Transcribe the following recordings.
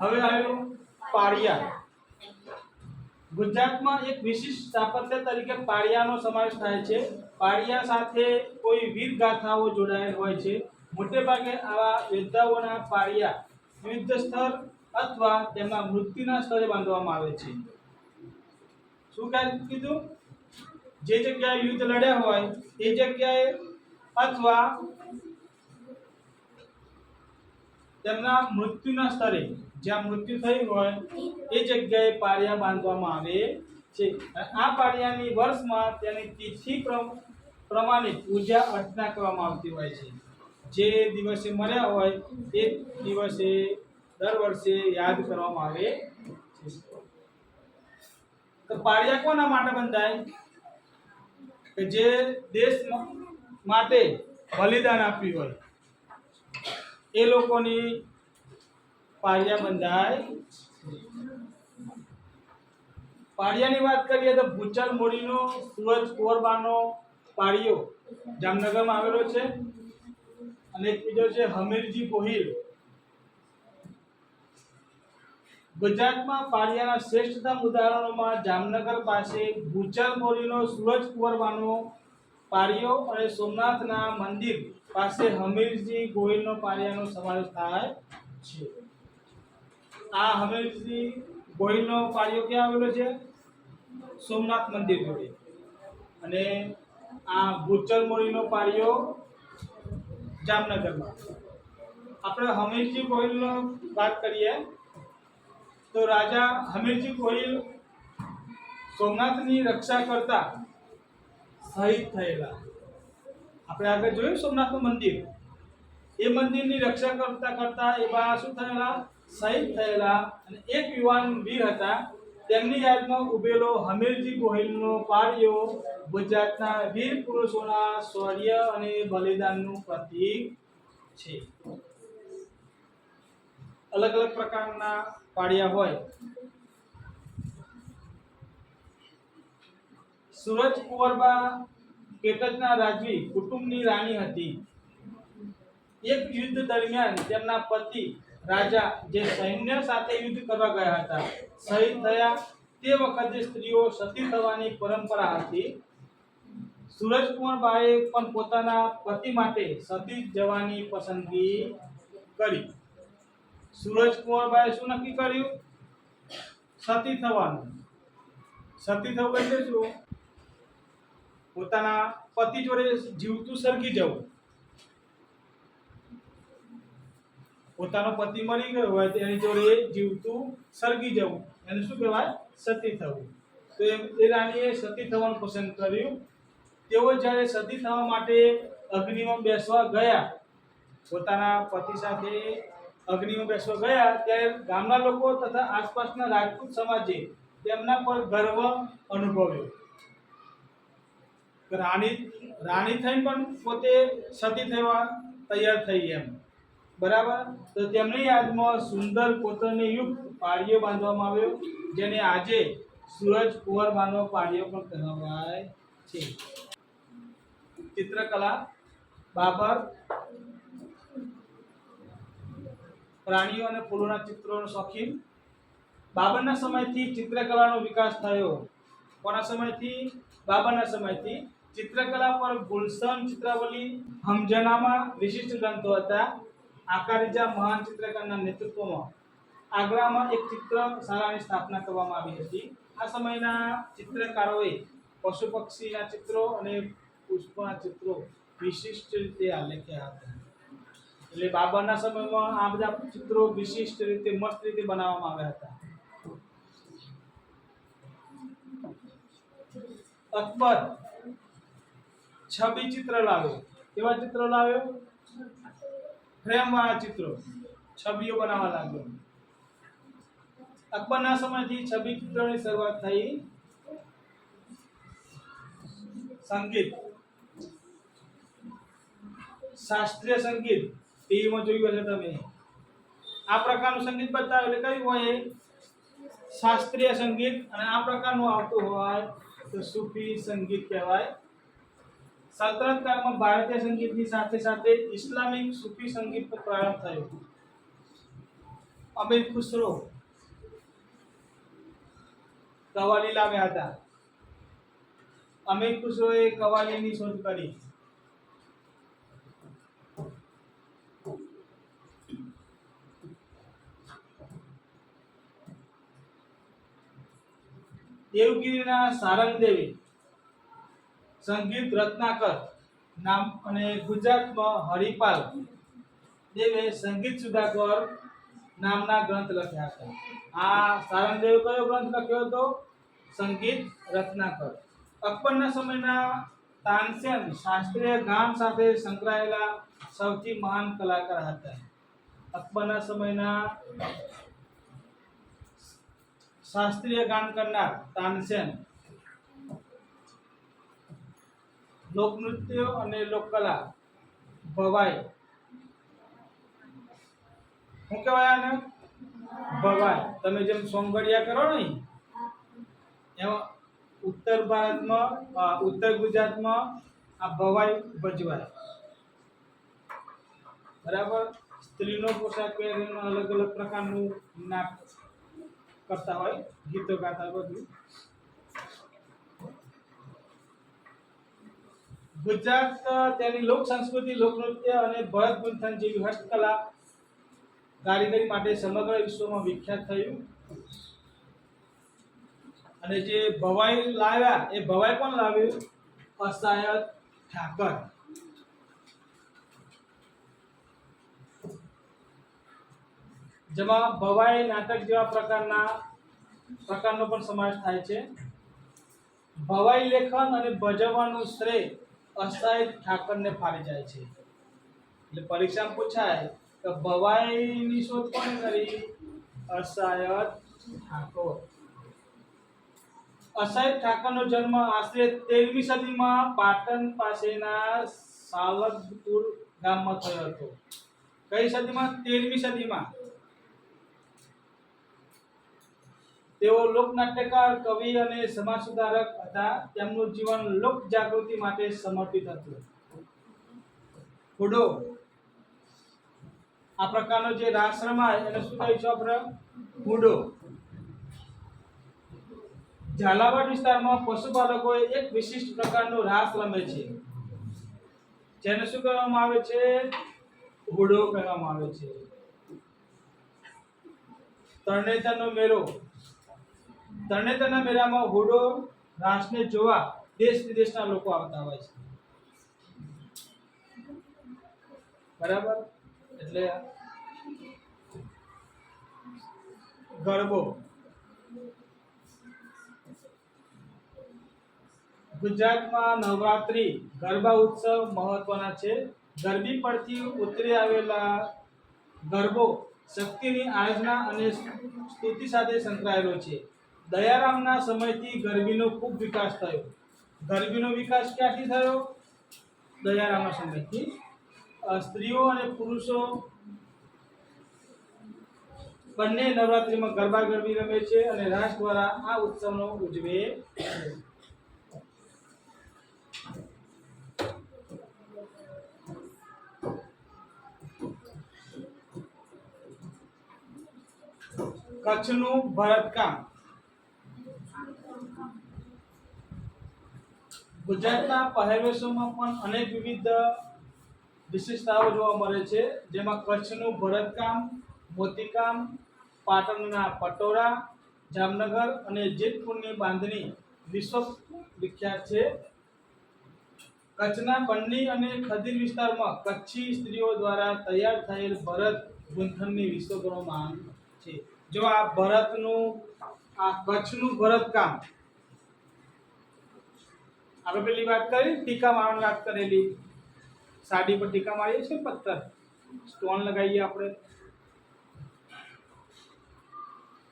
હવે આવ્યું પાળિયા. ગુજરાતમાં એક વિશિષ્ટ સ્થાપત્ય તરીકે પાળિયાનો સમાવેશ થાય છે. પાળિયા સાથે કોઈ વીર ગાથાઓ જોડાયેલ હોય છે. મોટેભાગે આવા યોદ્ધાઓના પાળિયા યુદ્ધ સ્થળ અથવા તેમના મૃત્યુના સ્થળે બાંધવામાં આવે છે. શું કીધું? જે જગ્યાએ યુદ્ધ લડ્યા હોય તે જગ્યાએ અથવા તેમના મૃત્યુના સ્થળે જ્યાં મૃત્યુ થયું હોય, એ જગ્યાએ પાળિયા બાંધવામાં આવે છે. આ પાળિયાની વર્ષમાં તેની તિથિ પ્રમ- પ્રમાણે પૂજા અર્ચના કરવામાં આવતી હોય છે. જે દિવસે મર્યા હોય, એ દિવસે દર વર્ષે યાદ કરવામાં આવે છે. તો પાળિયા કોના માટે બંધાય? કે જે દેશ માટે બલિદાન આપ્યું હોય, એ લોકોની પાળિયા બંધાય. પાળિયાની વાત કરીએ તો ભૂચર મોડીનો સુરજ કુંવરબાનો પાળિયો જામનગરમાં આવેલો છે. અને એક બીજો છે હમીરજી ગોહિલ. ગુજરાતમાં પાળિયાના શ્રેષ્ઠતમ ઉદાહરણોમાં જામનગર પાસે ભૂચર મોરીનો સુરજ કુંવરવાનો પાળિયો અને સોમનાથના મંદિર પાસે હમીરજી ગોહિલનો પાળિયાનો સમાવેશ થાય છે. આ હમીરજી ગોહિલનો પાળિયો ક્યાં આવેલો છે? સોમનાથ મંદિર જોડે અને આ ભૂચર મોરીનો પાળિયો જામનગરમાં. આપણે હમીરજી ગોહિલનો વાત કરીએ, તો રાજા હમીરજી ગોહિલ સોમનાથની રક્ષા કરતા શહીદ થયેલા. આપણે આગળ જોયું સોમનાથનું મંદિર? એ મંદિરની રક્ષા કરતા કરતા એવા શું થયેલા? શહીદ થયેલા અને એક યુવાન વીર હતા. તેમની યાદમાં ઉભેલો હમીરજી ગોહિલનો પાળીઓ ગુજરાતના વીર પુરુષોના શૌર્ય અને બલિદાનનું પ્રતીક છે. અલગ અલગ પ્રકારના પાળિયા હોય. સુરજ કુંવરબા કેટજના રાજવી કુટુંબની રાણી હતી. એક યુદ્ધ દરમિયાન તેમના પતિ રાજા જે સૈન્ય સાથે યુદ્ધ કરવા ગયા હતા, શહીદ થયા તે વખતે સ્ત્રીઓ સતી થવાની પરંપરા હતી. સૂરજકુંવરબાએ પણ પોતાના પતિ માટે સતી જવાની પસંદગી કરી. સૂરજકુંવરબાએ શું નક્કી કર્યું? સતી થવાનું. સતી થવું એટલે શું? પોતાના પતિ જોડે જીવતું સરગી જવું. પોતાનો પતિ મરી ગયો હોય તો એની જોડે જીવતું સરગી જવું. એને શું કહેવાય? સતી થવું. તો એ એ રાણીએ સતી થવાનું પસંદ કર્યું. તેઓ જ્યારે સતી થવા માટે અગ્નિમાં બેસવા ગયા, પોતાના પતિ સાથે અગ્નિમાં બેસવા ગયા, ત્યારે ગામના લોકો તથા આસપાસના રાજપૂત સમાજે તેમના પર ગર્વ અનુભવ્યો. રાણી રાણી થઈને પણ પોતે સતી થવા તૈયાર થઈ એમ. બરાબર? તો તેમની યાદમાં સુંદર કોતરણી યુક્ત પાળીઓ બાંધવામાં આવ્યો, જેને આજે સૂરજ કુંવરબાનો પાળીઓ પણ કહેવાય છે. ચિત્રકલા, બાબર, પ્રાણીઓ અને ફૂલોના ચિત્રોનો શોખીન. બાબરના સમયથી ચિત્રકલાનો વિકાસ થયો. કોના સમયથી? બાબરના સમયથી. ચિત્રકલા પર ગુલશન ચિત્રાવલી, હમજનામાં વિશિષ્ટ ગ્રંથો હતા. આકારીજા મહાન ચિત્રકારના નેતૃત્વમાં આગ્રામાં એક ચિત્રશાળાની સ્થાપના કરવામાં આવી હતી. આ સમયના ચિત્રકારોએ પશુ પક્ષીના ચિત્રો અને પુષ્પના ચિત્રો વિશિષ્ટ રીતે આલેખ્યા હતા. એટલે બાબરના સમયમાં આ બધા ચિત્રો વિશિષ્ટ રીતે, મસ્ત રીતે બનાવવામાં આવ્યા હતા. અકબર છબી ચિત્ર લાવ્યો. કેવા ચિત્રો લાવ્યો? ફ્રેમ વાળા ચિત્રો. છબીઓ બનાવવા લાગ્યો. અકબરના સમયથી છબી ચિત્રોની શરૂઆત થઈ. સંગીત. શાસ્ત્રીય સંગીત. ટીવીમાં જોયું હશે તમે. આ પ્રકારનું સંગીત બતાવે એટલે કયું હોય? શાસ્ત્રીય સંગીત. અને આ પ્રકારનું આવતું હોય તો સૂફી સંગીત કહેવાય. સલ્તનત કાળમાં ભારતીય સંગીતની સાથે સાથે ઇસ્લામિક સૂફી સંગીતનો પ્રારંભ થયો. અમીર ખુસરો કવાલી લાવ્યા હતા. અમીર ખુસરોએ કવાલીની શોધ કરી. દેવગીરીના સારંગદેવી સંગીત રત્નાકર નામ અને ગુજરાતમાં હરિપાલ દેવે સંગીત સુધાકર નામના ગ્રંથ લખ્યા હતા. આ સારંગદેવે કયો ગ્રંથ લખ્યો હતો? સંગીત રત્નાકર. અકબરના સમયના તાનસેન શાસ્ત્રીય ગાન સાથે સંકળાયેલા સૌથી મહાન કલાકાર હતા. અકબરના સમયના શાસ્ત્રીય ગાન કરનાર તાનસેન લોકનૃત્ય અને લોકકલા ભવાઈ. શું કહેવાય આને? ભવાઈ. તમે જેમ સોંગડિયા કરો ને, એમાં ઉત્તર ભારતમાં ઉત્તર ગુજરાતમાં આ ભવાઈ ભજવાય. બરાબર? સ્ત્રીનો પોશાક પહેરીને અલગ અલગ પ્રકારનું નાક કરતા હોય, ગીતો ગાતા બધું. ગુજરાત તેની લોક સંસ્કૃતિ લોકનૃત્ય અને ભરત ગુંથન જેવી હસ્તકલા કારીગરી માટે સમગ્ર વિશ્વમાં વિખ્યાત થયું. અને જે ભવાઈ લાવ્યા, એ ભવાઈ પણ લાવ્યું? અસાયદ ઠાકર. જેમાં ભવાઈ નાટક જેવા પ્રકારના, પ્રકારનો પણ સમાવેશ થાય છે. ભવાઈ લેખન અને ભજવવાનું શ્રેય અસાયત ઠાકરને ફાળી જાય છે. એટલે પરીક્ષામાં પૂછાય કે ભવાઈની શોધ કોણે કરી? અસાયદ ઠાકોર. અસાયત ઠાકરનો જન્મ આશરે તેરમી સદીમાં પાટણ પાસેના સાલગપુર ગામમાં થયો હતો. કઈ સદીમાં? તેરમી સદીમાં. તેઓ લોકનાટ્યકાર, કવિ અને સમાજ સુધારક હતા. તેમનું જીવન લોક જાગૃતિ માટે સમર્પિત હતું. હુડો આ પ્રકારનો જે રમાય એને શું કહીશું આપણે? હુડો ઝાલાવાડ વિસ્તારમાં પશુપાલકોએ એક વિશિષ્ટ પ્રકારનો રાસ રમે છે. જેને શું કહેવામાં આવે છે? હુડો કહેવામાં આવે છે. તરણેતરનો મેળો. તરણેતરના મેળામાં હોડો, રાસને જોવા, દેશ વિદેશના લોકો આવતા હોય છે. બરાબર? એટલે ગરબો. ગુજરાતમાં નવરાત્રી, ગરબા ઉત્સવ મહત્વના છે. ગરબી પરથી ઉતરી આવેલા ગરબો શક્તિની આરાધના અને સ્તુતિ સાથે સંકળાયેલો છે. દયારામના સમયથી ગરબીનો ખૂબ વિકાસ થયો. ગરબીનો વિકાસ ક્યાંથી થયો? દયારામના સમયથી. સ્ત્રીઓ અને પુરુષો બંને નવરાત્રીમાં ગરબા ગરબી રમે છે અને રાસ દ્વારા આ ઉત્સવનો ઉજવે છે. કચ્છનું ભરતકામ. ગુજરાતના પહેરવેશોમાં પણ અનેક વિવિધ વિશેષતાઓ જોવા મળે છે. જેમાં કચ્છનું ભરતકામ, મોતીકામ, પાટણના પટોળા, જામનગર અને જેતપુરની બાંધણી વિશ્વ વિખ્યાત છે. કચ્છના બન્ની અને ખદીર વિસ્તારમાં કચ્છી સ્ત્રીઓ દ્વારા તૈયાર થયેલ ભરત ગુંથણની વિશ્વભરમાં માંગ છે. જો આ ભરતનું, આ કચ્છનું ભરતકામ આપણે પેલી વાત કરી, ટીકા મારવાની વાત કરેલી. સાડી પર ટીકા મારીએ છીએ, પથ્થર. સ્ટોન લગાવીએ આપણે.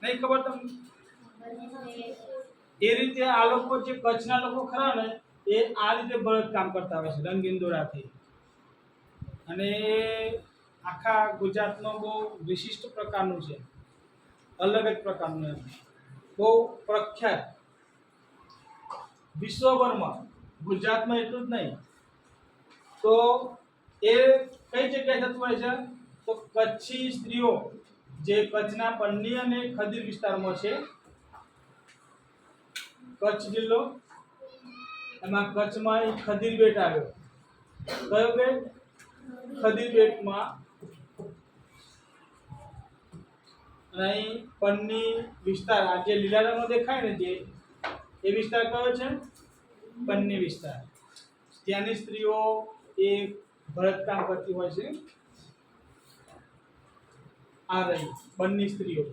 નહીં ખબર તમને? એ રીતે આ લોકો જે કચ્છના લોકો ખરા ને, એ આ રીતે ભરત કામ કરતા હોય છે રંગીન દોરાથી અને આખા ગુજરાતનો બહુ વિશિષ્ટ પ્રકારનું છે. અલગ જ પ્રકારનું એમ. બહુ પ્રખ્યાત. વિશ્વભરમાં. ગુજરાતમાં એટલું જ નહીં. તો એ કઈ જગ્યાએ થતું હોય છે? તો કચ્છી સ્ત્રીઓ, જે કચ્છના પન્ની અને ખદીર વિસ્તારમાં છે, કચ્છ જિલ્લો, એમાં કચ્છમાં ખદીર બેટ આવ્યો. કયો બેટ? ખદીર બેટમાં અહીં પન્ની વિસ્તાર, આ જે લીલા રંગમાં દેખાય ને જે એ વિસ્તાર કયો છે? બંને વિસ્તાર. ત્યાંની સ્ત્રીઓ એ ભરતકામ કરતી હોય છે. આ રહી. બંને સ્ત્રીઓ.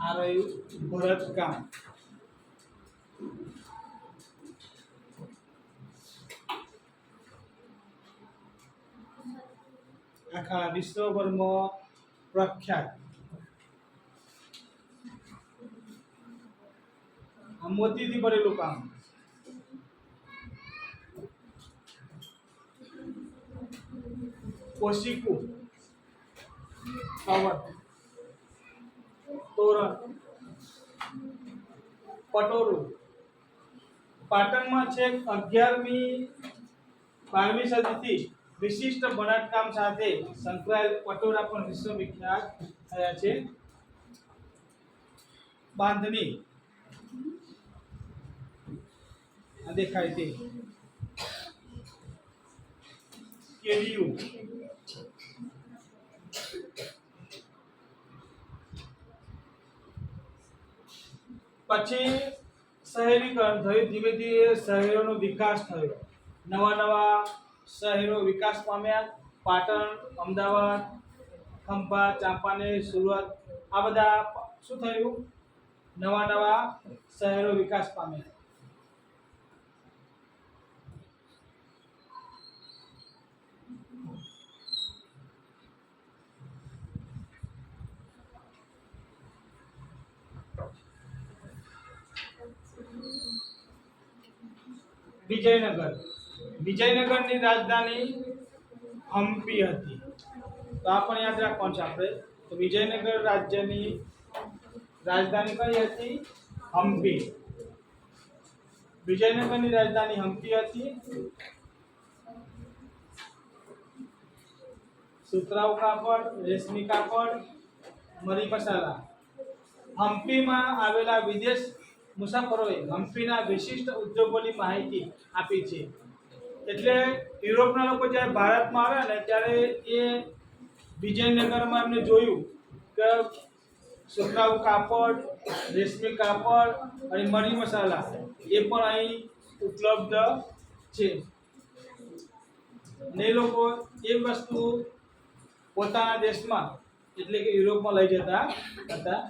આ રહ્યું ભરતકામ આખા વિશ્વભરમાં પ્રખ્યાત. મોતીથી ભરેલું કામ. કોશિકુ કવર તોરણ પટોરું પાટણમાં છેક અગિયારમી બારમી સદીથી વિશિષ્ટ બનાટકામ સાથે સંકળાયેલ પટોળા પણ વિશ્વવિખ્યાત થયા છે. બાંધણી. દેખાય તે. કેડિયું પછી શહેરીકરણ થયું. ધીમે ધીમે શહેરોનો વિકાસ થયો. નવા નવા શહેરો વિકાસ પામ્યા. પાટણ, અમદાવાદ, ખંભા, ચાંપાનેર, સુરત, આ બધા શું થયું? નવા નવા શહેરો વિકાસ પામ્યા. વિજયનગર. વિજયનગરની રાજધાની હમ્પી હતી. તો આ પણ યાદ રાખવાનું છે આપણે. તો વિજયનગર રાજ્યની રાજધાની કઈ હતી? હમ્પી. વિજયનગરની રાજધાની હમ્પી હતી. સુતરાઉ કાપડ, રેશમી કાપડ, મરી મસાલા. હમ્પીમાં આવેલા વિદેશ મુસાફરોએ હમ્પીના વિશિષ્ટ ઉદ્યોગોની માહિતી આપી છે. એટલે યુરોપના લોકો જ્યારે ભારતમાં આવ્યા ને ત્યારે એ વિજયનગરમાં એમને જોયું કે સુતરાઉ કાપડ, રેશમી કાપડ અને મરી મસાલા એ પણ અહીં ઉપલબ્ધ છે. ને લોકો એ વસ્તુ પોતાના દેશમાં એટલે કે યુરોપમાં લઈ જતા હતા.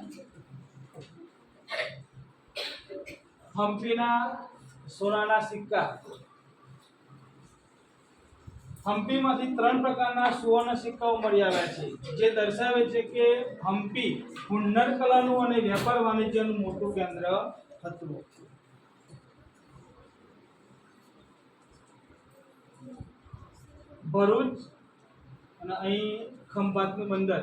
હમ્પીના સોનાના સિક્કા હમ્પીમાંથી ત્રણ પ્રકારના સુવર્ણ સિક્કાઓ મળી આવ્યા છે. જે દર્શાવે છે કે હમ્પી હુન્નર કલાનું અને વેપાર વાણિજ્યનું મોટું કેન્દ્ર હતું. ભરૂચ અને અહીં ખંભાતનું બંદર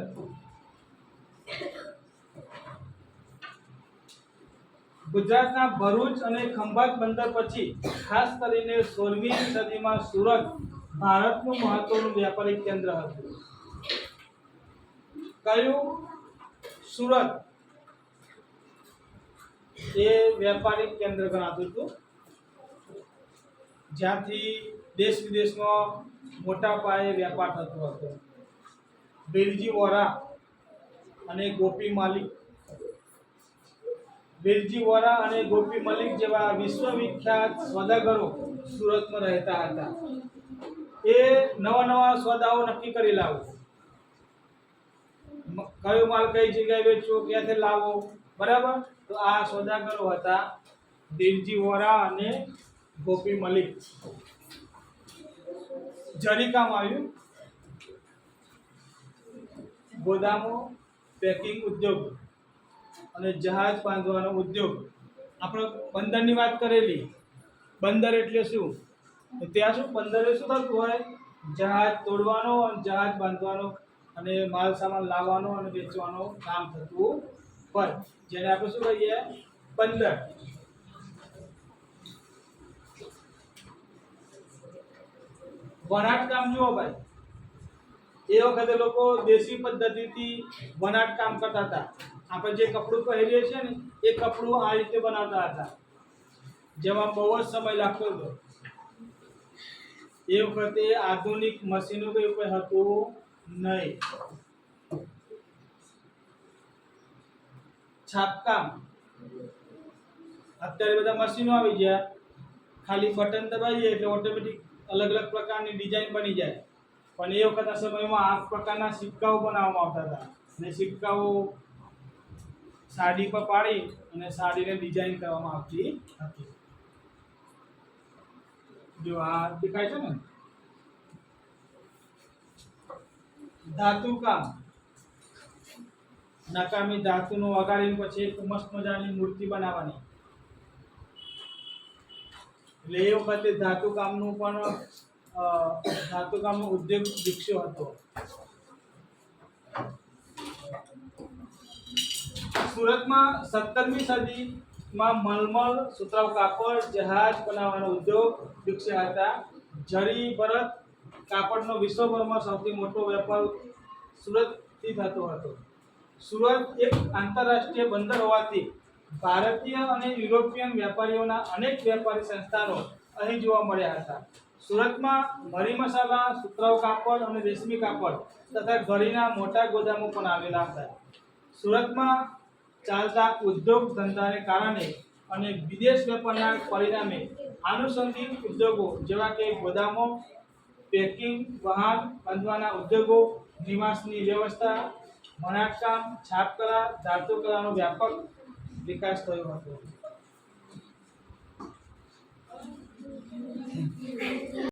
ગુજરાતના ભરૂચ અને ખંભાત બંદર પછી ખાસ કરીને સોળમી સદીમાં સુરત ભારતનું મહત્વનું વ્યાપારિક કેન્દ્ર હતું. કયું? સુરત. એ વ્યાપારિક કેન્દ્ર ગણાતું હતું. જ્યાંથી દેશ વિદેશમાં મોટા પાયે વેપાર થતો હતો. બિરજી વોરા અને ગોપી માલિક. બિરજી વોરા અને ગોપી મલિક જેવા વિશ્વવિખ્યાત સોદાગરો સુરતમાં રહેતા હતા. એ નવા નવા સોદાઓ નક્કી કરી લાવો. કયો માલ કઈ જગ્યાએ વેચવો, ક્યાંથી લાવો, બરાબર? તો આ સોદાગરો હતા દેવજી વોરા અને ગોપી મલિક. જરીકામ આવ્યું. ગોદામો, પેકિંગ ઉદ્યોગ અને જહાજ બાંધવાનો ઉદ્યોગ. આપણે બંદરની વાત કરેલી. બંદર એટલે શું? ત્યાં શું બંદરે શું થતું હોય? જહાજ તોડવાનો અને જહાજ બાંધવાનો અને માલ સામાન લાવવાનો અને વેચવાનો કામ થતું હોય. જેને આપણે શું કહીએ? બંદર વણાટકામ જુઓ ભાઈ. એ વખતે લોકો દેશી પદ્ધતિથી વણાટકામ કરતા હતા. આપણે જે કપડું પહેરીએ છીએ ને, એ કપડું આ રીતે બનાવતા હતા. જેમાં બહુ જ સમય લાગતો હતો. એ વખતે આધુનિક મશીનો કે એવું કંઈ હતું નહીં. છાપકામ. અત્યારે બધા મશીનો આવી ગયા. ખાલી બટન દબાવીએ એટલે ઓટોમેટિક અલગ અલગ પ્રકારની ડિઝાઇન બની જાય. પણ એ વખતના સમયમાં આ પ્રકારના સિક્કાઓ બનાવવામાં આવતા હતા. અને સિક્કાઓ સાડી પર પાડી અને સાડીને ડિઝાઇન કરવામાં આવતી હતી. જો આ દેખાય છે ને? ધાતુ કામ. નકામી ધાતુનો વગાડીને પછી એક મજાની મૂર્તિ બનાવવાની. એટલે એ વખતે ધાતુ પણ ધાતુ કામનો ઉદ્યોગ વિકસ્યો હતો. સુરતમાં સત્તરમી સદીમાં મલમલ, સુતરાઉ કાપડ, જહાજ બનાવવાનો ઉદ્યોગ વિકસ્યા હતા. જરી, ભરત કાપડનો વિશ્વભરમાં સૌથી મોટો વેપાર સુરતથી થતો હતો. સુરત એક આંતરરાષ્ટ્રીય બંદર હોવાથી ભારતીય અને યુરોપિયન વેપારીઓના અનેક વેપારી સંસ્થાનો અહીં જોવા મળ્યા હતા. સુરતમાં મરી મસાલા, સુતરાઉ કાપડ અને રેશમી કાપડ તથા ઘડીના મોટા ગોદામો પણ આવેલા હતા. સુરતમાં ચાલતા ઉદ્યોગ ધંધાને કારણે અને વિદેશ વેપારના પરિણામે આનુષંગિક ઉદ્યોગો જેવા કે ગોદામો, પેકિંગ વાહન બંધવાના ઉદ્યોગો નિવાસની વ્યવસ્થા, વણાટકામ, છાપકલા ધાતુકલાનો વ્યાપક વિકાસ થયો હતો.